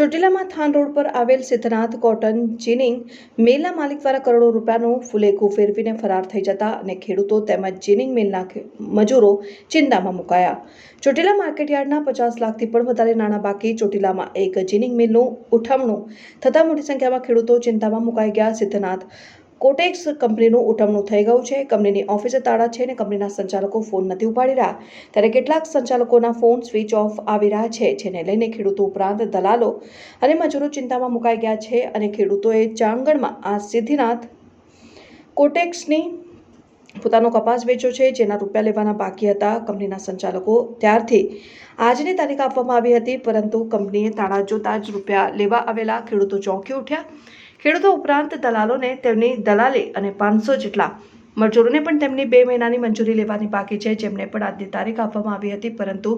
ચોટીલામાં than road પર આવેલ Siddhnath cotton ginning મિલના માલિક દ્વારા કરોડો રૂપિયાનું ફુલેકું ફેરવીને ફરાર થઈ જતા અને ખેડૂતો તેમજ જીનિંગ મિલના મજૂરો ચિંતામાં મુકાયા. ચોટીલા માર્કેટયાર્ડના પચાસ લાખથી પણ વધારે નાણાં બાકી. ચોટીલામાં એક જીનિંગ મિલનું ઉઠમણું થતાં મોટી સંખ્યામાં ખેડૂતો ચિંતામાં મુકાઈ ગયા. સિદ્ધનાથ કોટેક્સ કંપનીનું ઉઠમણું થઈ ગયું છે. કંપનીની ઓફિસે તાળા છે અને કંપનીના સંચાલકો ફોન નથી ઉપાડી રહ્યા. ત્યારે કેટલાક સંચાલકોના ફોન સ્વિચ ઓફ આવી રહ્યા છે, જેને લઈને ખેડૂતો ઉપરાંત દલાલો અને મજૂરો ચિંતામાં મુકાઈ ગયા છે અને ખેડૂતોએ ચાંગણમાં આ સિદ્ધિનાથ કોટેક્સની પોતાનો કપાસ વેચ્યો છે, જેના રૂપિયા લેવાના બાકી હતા. કંપનીના સંચાલકો ત્યારથી આજની તારીખ આપવામાં આવી હતી, પરંતુ કંપનીએ તાળા જોતા જ રૂપિયા લેવા આવેલા ખેડૂતો ચોંકી ઉઠ્યા. ખેડૂતો ઉપરાંત દલાલોને તેમની દલાલી અને પાંચસો જેટલા મજૂરોને પણ તેમની બે મહિનાની મંજૂરી લેવાની બાકી છે, જેમને પણ આજની તારીખ આપવામાં આવી હતી. પરંતુ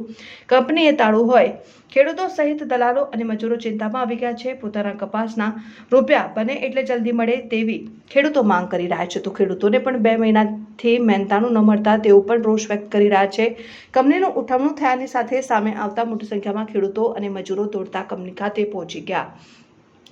કંપનીએ તાળું હોય, ખેડૂતો સહિત દલાલો અને મજૂરો ચિંતામાં આવી ગયા છે. પોતાના કપાસના રૂપિયા બને એટલે જલ્દી મળે તેવી ખેડૂતો માંગ કરી રહ્યા છે. તો ખેડૂતોને પણ બે મહિનાથી મહેનતાણું ન મળતા તેઓ પણ રોષ વ્યક્ત કરી રહ્યા છે. કંપનીનું ઉઠવણું થયાની સાથે સામે આવતા મોટી સંખ્યામાં ખેડૂતો અને મજૂરો દોડતા કંપની ખાતે પહોંચી ગયા.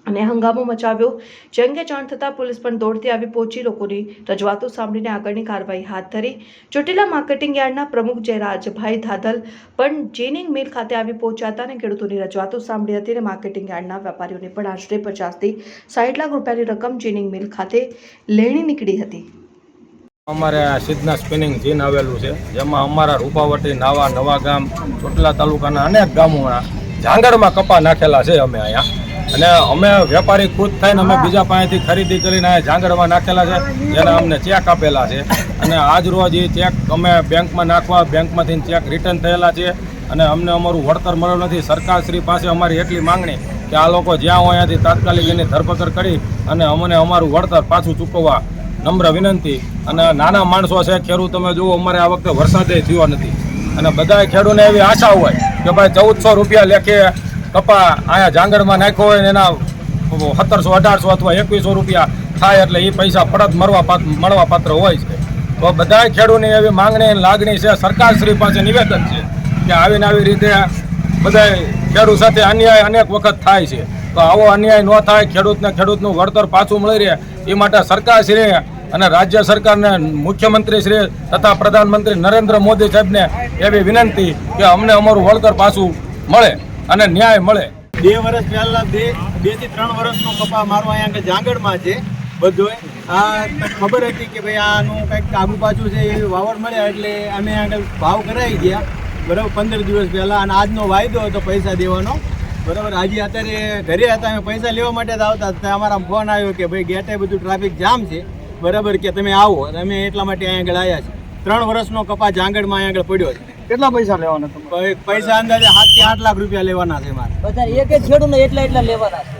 અને હંગામો મચાવ્યો. જે જાણ થતાં પોલીસ પણ દોડતી આવી પહોંચી. લોકોની રજૂઆતો સાંભળીને આગળની કાર્યવાહી હાથ ધરી. ચોટીલા માર્કેટિંગ યાર્ડના પ્રમુખ જયરાજભાઈ ધાધલ પણ જેનિંગ મિલ ખાતે આવી પહોંચ્યા હતા અને ખેડૂતોની રજૂઆતો સાંભળી હતી અને માર્કેટિંગ યાર્ડના વેપારીઓને પણ આશરે પચાસથી સાઠ લાખ રૂપિયાની રકમ જેનિંગ મિલ ખાતે લેણી નીકળી હતી. અમારે સિદ્ધના સ્પિનિંગ જીન આવેલું છે. જેમાં અમારા રૂપાવટી, નાવા, નવા ગામ, ચોટલા તાલુકાના અનેક ગામોના જાંગરમાં કપા નાખેલા છે અમે અહીંયા. અને અમે વેપારી ખુદ થઈને અમે બીજા પાસેથી ખરીદી કરીને અહીંયા ઝાંગડમાં નાખેલા છે. જેને અમને ચેક આપેલા છે. અને આજ રોજ એ ચેક અમે બેંકમાં નાખવા બેંકમાંથી ચેક રિટર્ન થયેલા છે. અને અમને અમારું વળતર મળ્યું નથી. સરકારશ્રી પાસે અમારી એટલી માંગણી કે આ લોકો જ્યાં હોય ત્યાંથી તાત્કાલિક એની ધરપકડ કરી અને અમને અમારું વળતર પાછું ચૂકવવા નમ્ર વિનંતી. અને નાના માણસો છે ખેડૂત તમે જુઓ અમારે આ વખતે વરસાદે થયો નથી. અને બધા ખેડૂતને એવી આશા હોય કે ભાઈ ચૌદસો રૂપિયા લેખે કપા અહીંયા જાંગરમાં નાખ્યો હોય એના સત્તરસો, અઢારસો અથવા એકવીસો રૂપિયા થાય એટલે એ પૈસા પડત મળવા મળવા પાત્ર હોય છે. તો બધા ખેડૂતની એવી માંગણી લાગણી છે, સરકારશ્રી પાસે નિવેદન છે કે આવીને આવી રીતે બધા ખેડૂત સાથે અન્યાય અનેક વખત થાય છે. તો આવો અન્યાય ન થાય, ખેડૂતને ખેડૂતનું વળતર પાછું મળી રહે, એ માટે સરકારશ્રી અને રાજ્ય સરકારને મુખ્યમંત્રી શ્રી તથા પ્રધાનમંત્રી નરેન્દ્ર મોદી સાહેબને એવી વિનંતી કે અમને અમારું વળતર પાછું મળે. અને ન્યાય મળે. બે વર્ષ પહેલા બે બેથી ત્રણ વર્ષનો કપા મારો અહીંયા આગળ જાંગડમાં છે બધોય. આ ખબર હતી કે ભાઈ આનું કંઈક આગુ પાછું છે એ વાવડ મળ્યા એટલે અમે આગળ ભાવ કરાવી ગયા. બરાબર પંદર દિવસ પહેલાં અને આજનો વાયદો હતો પૈસા દેવાનો. બરાબર, આજે અત્યારે ઘરે હતા, અમે પૈસા લેવા માટે જ આવતા ત્યાં અમારા ફોન આવ્યો કે ભાઈ ગેટે બધું ટ્રાફિક જામ છે. બરાબર કે તમે આવો અમે એટલા માટે અહીંયા આગળ આવ્યા છીએ. ત્રણ વર્ષનો કપા જાંગડમાં અહીંયા આગળ પડ્યો છે. કેટલા પૈસા લેવાના પૈસા અંદાજે સાતથી આઠ લાખ રૂપિયા લેવાના છે મારે. બધા એક જ ખેડૂતને એટલા એટલા લેવાના છે.